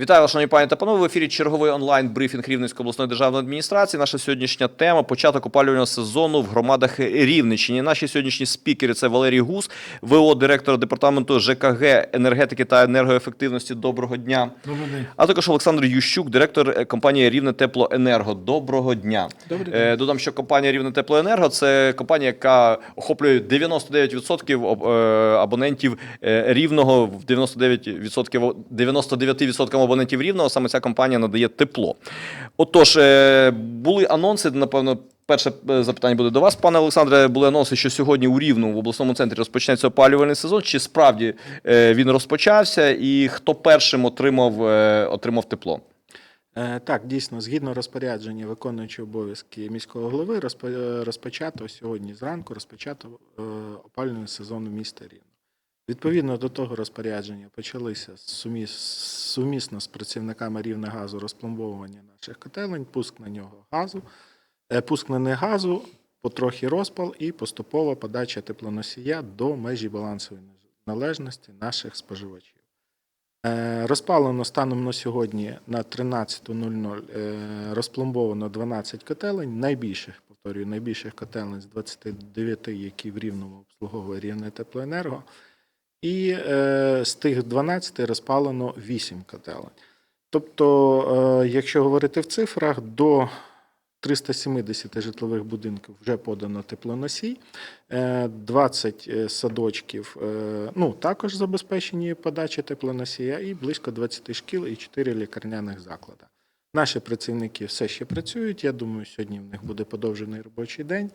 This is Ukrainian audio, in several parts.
Вітаю вас, шановні пані та панове. В ефірі черговий онлайн брифінг Рівненської обласної державної адміністрації. Наша сьогоднішня тема початок опалювального сезону в громадах Рівненщини. Наші сьогоднішні спікери це Валерій Гус, ВО директор департаменту ЖКГ енергетики та енергоефективності. Доброго дня. Добрий день. А також Олександр Ющук, директор е, компанії Рівне Теплоенерго. Доброго дня. Добрий Е, Додам, що компанія Рівне Теплоенерго це компанія, яка охоплює 99% об- е, абонентів рівного, в 99%, 99% абонентів рівного. Саме ця компанія надає тепло. Отож, е, були анонси, напевно. Перше е, запитання буде до вас, пане Олександре. Були анонси, що сьогодні у Рівному в обласному центрі розпочнеться опалювальний сезон. Чи справді е, він розпочався, і хто першим отримав, отримав тепло? Так, дійсно, згідно розпорядження виконуючого обов'язки міського голови, розпо- розпочато сьогодні зранку розпочато опалювальний сезон у місті Рівне. Відповідно до того розпорядження почалися суміс, сумісно з працівниками Рівнегазу розпломбовування наших котелень, пуск на нього газу, е, пуск на них газу, потрохи розпал і поступова подача теплоносія до межі балансової належності наших споживачів. Е, Розпалено станом на сьогодні на 13.00 е, розпломбовано 12 котелень, найбільших, повторюю, найбільших котелень з 29, які в Рівному обслуговує Рівне Теплоенерго. І е, з тих 12 розпалено 8 котелень. Тобто, е, якщо говорити в цифрах, до 370 житлових будинків вже подано теплоносій, Е, 20 е, садочків е, ну, також забезпечені подачі теплоносія, і близько 20 шкіл і 4 лікарняних заклади. Наші працівники все ще працюють. Я думаю, сьогодні в них буде подовжений робочий день.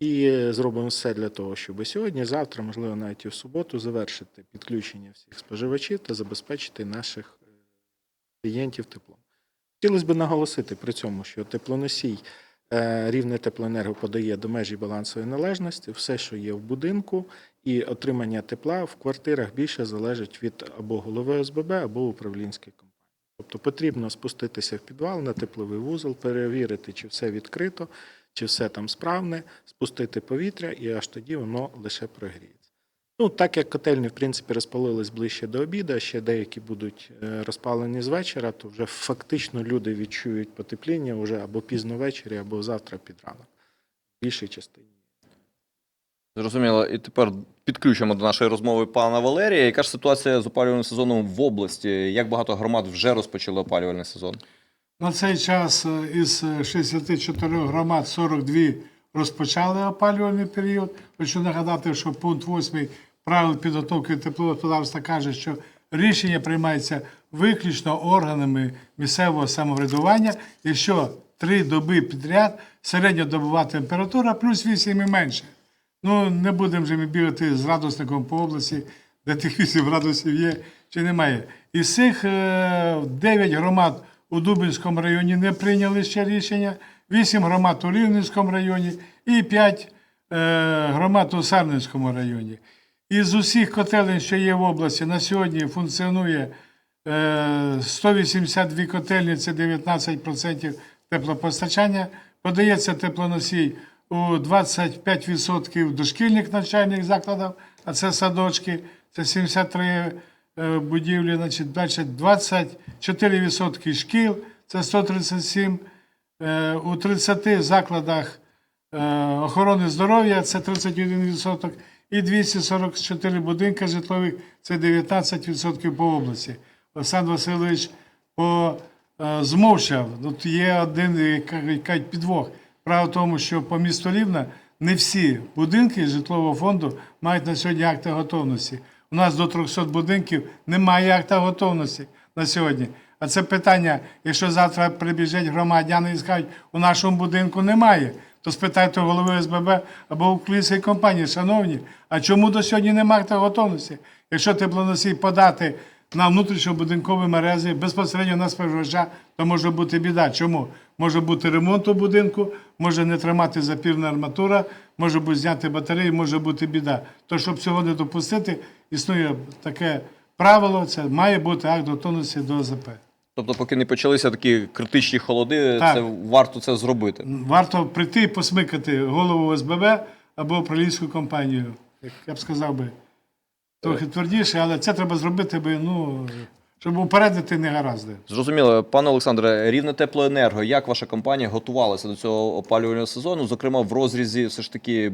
І зробимо все для того, щоб сьогодні, завтра, можливо, навіть і в суботу, завершити підключення всіх споживачів та забезпечити наших е, клієнтів теплом. Хотілося б наголосити при цьому, що теплоносій е, рівне теплоенерго подає до межі балансової належності, все, що є в будинку, і отримання тепла в квартирах більше залежить від або голови ОСББ, або управлінської компанії. Тобто потрібно спуститися в підвал на тепловий вузол, перевірити, чи все відкрито, чи все там справне, спустити повітря, і аж тоді воно лише прогріється. Ну, так як котельні, в принципі, розпалились ближче до обіду, ще деякі будуть е, розпалені з вечора, то вже фактично люди відчують потепління вже або пізно ввечері, або завтра під ранок. В більшій частині. Зрозуміло. І тепер підключимо до нашої розмови пана Валерія. Яка ж ситуація з опалювальним сезоном в області? Як багато громад вже розпочали опалювальний сезон? На цей час е, із 64 громад 42 розпочали опалювальний період. Хочу нагадати, що пункт 8 правил підготовки теплового господарства каже, що рішення приймається виключно органами місцевого самоврядування, якщо три доби підряд середньодобова температура плюс 8 і менше. Ну, не будемо вже ми бігати з градусником по області, де тих 8 градусів є чи немає. Із цих 9 громад у Дубинському районі не прийняли ще рішення, 8 громад у Рівненському районі і 5 громад у Сарненському районі. Із усіх котелень, що є в області, на сьогодні функціонує е, 182 котельні, це 19% теплопостачання. Подається теплоносій у 25% дошкільних навчальних закладів, а це садочки, це 73 е, будівлі, значить, далі 24% шкіл, це 137, е, у 30 закладах е, охорони здоров'я це 31%, і 244 будинки житлових це 19% по області. Олександр Васильович е, змовчав. Тут є один е, підвох. Право в тому, що по місту Рівна не всі будинки житлового фонду мають на сьогодні акти готовності. У нас до 300 будинків немає акта готовності на сьогодні. А це питання, якщо завтра прибіжать громадяни і скажуть, у нашому будинку немає, то спитайте голови СББ або у клісної компанії, шановні, а чому до сьогодні немає акта готовності? Якщо теплоносій подати на внутрішньобудинкові мережі безпосередньо на споживача, то може бути біда. Чому? Може бути ремонт у будинку, може не тримати запірна арматура, може бути зняти батареї, може бути біда. То, щоб цього не допустити, існує таке правило, це має бути акт готовності до ОЗП. Тобто, поки не почалися такі критичні холоди, Так. це варто це зробити. Варто прийти і посмикати голову ОСББ або управлінську компанію. Як я б сказав би, трохи твердіше, але це треба зробити, би, ну, щоб упередити негаразди. Зрозуміло, пане Олександре, рівне теплоенерго. Як ваша компанія готувалася до цього опалювального сезону? Зокрема, в розрізі все ж таки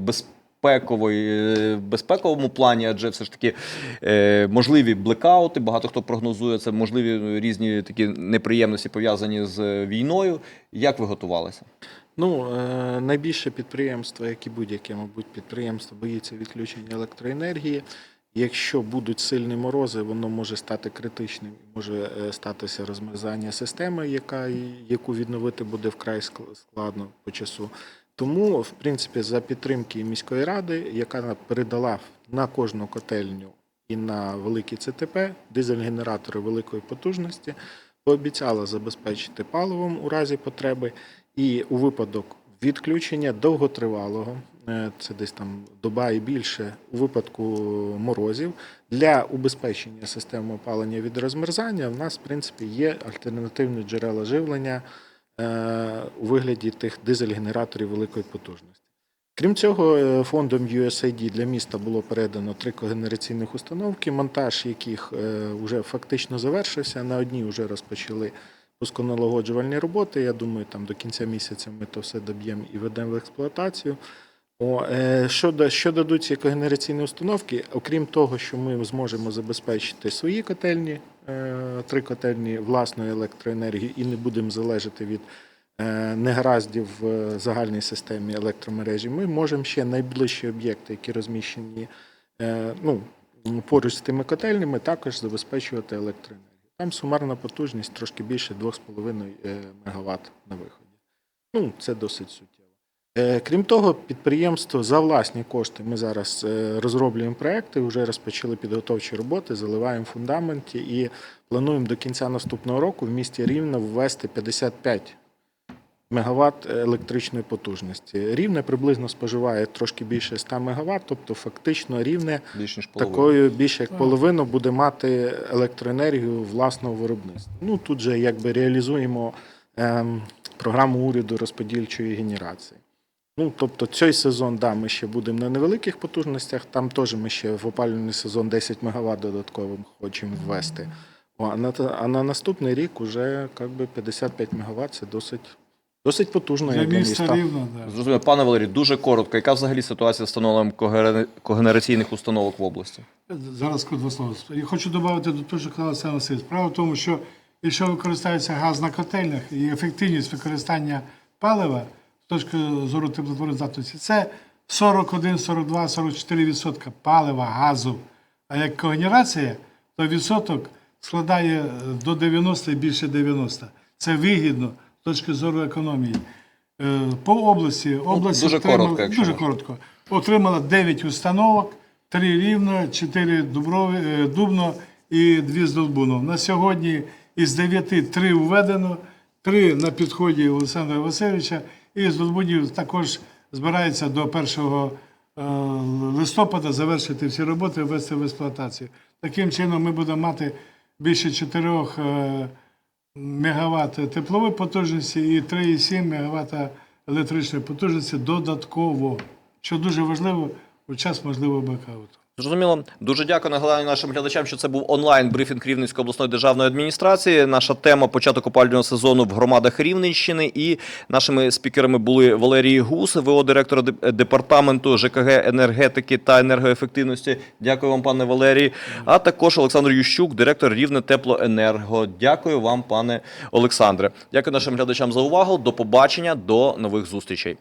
безпекової е, безпековому плані, адже все ж таки е, можливі блекаути. Багато хто прогнозує це, можливі різні такі неприємності пов'язані з війною. Як ви готувалися? Ну, е, найбільше підприємство, як і будь-яке, мабуть, підприємство боїться відключення електроенергії. Якщо будуть сильні морози, воно може стати критичним, може е, статися розмерзання системи, яка, яку відновити буде вкрай ск- складно по часу. Тому, в принципі, за підтримки міської ради, яка передала на кожну котельню і на великі ЦТП дизель-генератори великої потужності, пообіцяла забезпечити паливом у разі потреби. І у випадок відключення довготривалого, е, це десь там доба і більше, у випадку морозів, для убезпечення системи опалення від розмерзання в нас, в принципі, є альтернативні джерела живлення у вигляді тих дизель-генераторів великої потужності. Крім цього, е, фондом USAID для міста було передано три когенераційних установки, монтаж яких вже фактично завершився. На одній вже розпочали пусконалагоджувальні роботи. Я думаю, там до кінця місяця ми то все доб'ємо і ведемо в експлуатацію. О, е, що, дадуть ці когенераційні установки, окрім того, що ми зможемо забезпечити свої котельні, е, три котельні власної електроенергії і не будемо залежати від е, негараздів в загальній системі електромережі, ми можемо ще найближчі об'єкти, які розміщені ну, поруч з тими котельнями, також забезпечувати електроенергію. Там сумарна потужність трошки більше 2,5 МВт на виході. Ну, це досить суттєво. Е, Крім того, підприємство за власні кошти ми зараз е, розроблюємо проекти, вже розпочали підготовчі роботи, заливаємо фундаменті і плануємо до кінця наступного року в місті Рівне ввести 55 мегаватт електричної потужності. Рівне приблизно споживає трошки більше 100 мегаватт, тобто фактично рівне Більш ніж половина. такою більше як половину буде мати електроенергію власного виробництва. Ну тут же якби реалізуємо ем, програму уряду розподільчої генерації. Ну, тобто цей сезон, да, ми ще будемо на невеликих потужностях, там теж ми ще в опалювальний сезон 10 МВт додатково хочемо ввести. О, А на, а на наступний рік уже как би, 55 МВт це досить, досить потужно Для як міста міста. рівно, да. Зрозуміло, пане Валерій, дуже коротко. Яка взагалі ситуація з встановленням когенераційних установок в області? Зараз скажу два слова. Я хочу додати до того, що казав Олександр Васильович. Справа в тому, що якщо використовується газ на котельнях і ефективність використання палива точки зору теплотвороздатності, це 41, 42, 44 відсотка палива, газу. А як когенерація, то відсоток складає е, до 90 і більше 90. Це вигідно з точки зору економії. Е, По області, область дуже отримала- коротко, якщо дуже коротко. Отримала 9 установок, 3 рівно, 4 Дуброві, е, Дубно і 2 з Долбуном. На сьогодні із 9 3 введено, 3 на підході Олександра Васильовича, і з Долбунів також збирається до 1 е, листопада завершити всі роботи, ввести в експлуатацію. Таким чином ми будемо мати більше 4 е, мегаватт теплової потужності і 3,7 мегаватт електричної потужності додатково, що дуже важливо у час можливого блекауту. Зрозуміло. Дуже дякую. Нагадаю нашим глядачам, що це був онлайн брифінг Рівненської обласної державної адміністрації. Наша тема початок опалювального сезону в громадах Рівненщини. І нашими спікерами були Валерій Гус, ВО директора департаменту ЖКГ енергетики та енергоефективності. Дякую вам, пане Валерій. А також Олександр Ющук, директор Рівне Теплоенерго. Дякую вам, пане Олександре. Дякую нашим глядачам за увагу. До побачення, до нових зустрічей.